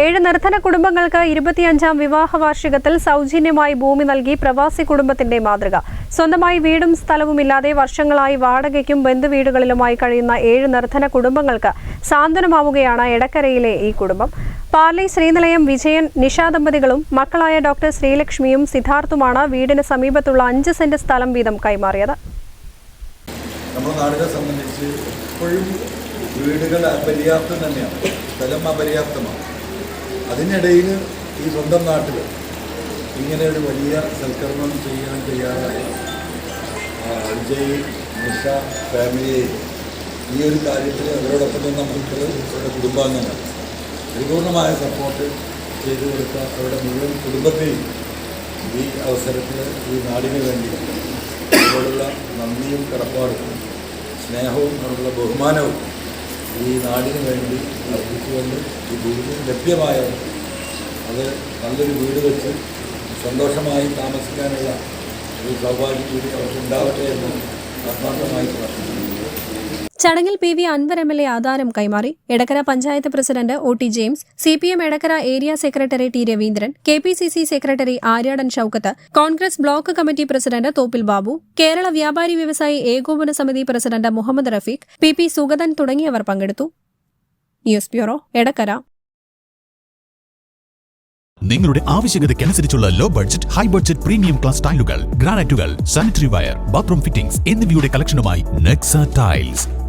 ഏഴ് നിർധന കുടുംബങ്ങൾക്ക് ഇരുപത്തിയഞ്ചാം വിവാഹ വാർഷികത്തിൽ സൗജന്യമായി ഭൂമി നൽകി പ്രവാസി കുടുംബത്തിന്റെ മാതൃക. സ്വന്തമായി വീടും സ്ഥലവുമില്ലാതെ വർഷങ്ങളായി വാടകയ്ക്കും ബന്ധുവീടുകളിലുമായി കഴിയുന്ന ഏഴ് നിർധന കുടുംബങ്ങൾക്ക് സാന്ത്വനമാവുകയാണ് എടക്കരയിലെ ഈ കുടുംബം. പാർലി ശ്രീനിലയം വിജയൻ നിഷ ദമ്പതികളും മക്കളായ ഡോക്ടർ ശ്രീലക്ഷ്മിയും സിദ്ധാർത്ഥുമാണ് വീടിന് സമീപത്തുള്ള അഞ്ച് സെന്റ് സ്ഥലം വീതം കൈമാറിയത്. നമ്മുടെ സംബന്ധിച്ച് എപ്പോഴും വീടുകൾ അപര്യാപ്തം തന്നെയാണ്. സ്ഥലം അപര്യാപ്തമാണ്. അതിനിടയിൽ ഈ സ്വന്തം നാട്ടിൽ ഇങ്ങനെ ഒരു വലിയ സൽക്കർമ്മം ചെയ്യാൻ തയ്യാറായ വിജയ് നിഷ ഫാമിലിയെ ഈ ഒരു കാര്യത്തിൽ അവരോടൊപ്പം തന്നെ നമുക്ക് അവരുടെ കുടുംബാംഗങ്ങൾ പരിപൂർണമായ സപ്പോർട്ട് ചെയ്തു കൊടുത്ത അവരുടെ മുഴുവൻ കുടുംബത്തെയും ഈ അവസരത്തിൽ ഈ നാടിന് വേണ്ടി അവരോടുള്ള നന്ദിയും കടപ്പാടും സ്നേഹവും അവരുടെ ബഹുമാനവും ഈ നാടിന് വേണ്ടി അർപ്പിച്ചുകൊണ്ട് ഈ ഭൂമി ലഭ്യമായവർ അത് നല്ലൊരു വീട് വെച്ച് സന്തോഷമായി താമസിക്കാനുള്ള ഒരു സൗഭാഗ്യം കൂടി അവർക്ക് ഉണ്ടാവട്ടെ എന്ന് ആത്മാർത്ഥമായി ചടങ്ങിൽ P V Anvar M L A ആധാരം കൈമാറി Edakkara panchayat president O T James C P M Edakkara area secretary T Raveendran K P C C secretary Aryadan Shoukath Congress block committee president Thoppil Babu Kerala വ്യാപാരി വ്യവസായി ഏകോപന സമിതി president Muhammad Rafeeq P P Sugathan തുടങ്ങിയവർ പങ്കെടുത്തു. News bureau Edakkara. നിങ്ങളുടെ ആവശ്യകതയ്ക്കനുസരിച്ചുള്ള low budget high budget premium class ടൈലുകൾ ഗ്രാനൈറ്റുകൾ sanitary wire bathroom fittings എന്നിവയുടെ കളക്ഷനുമായി Nexa tiles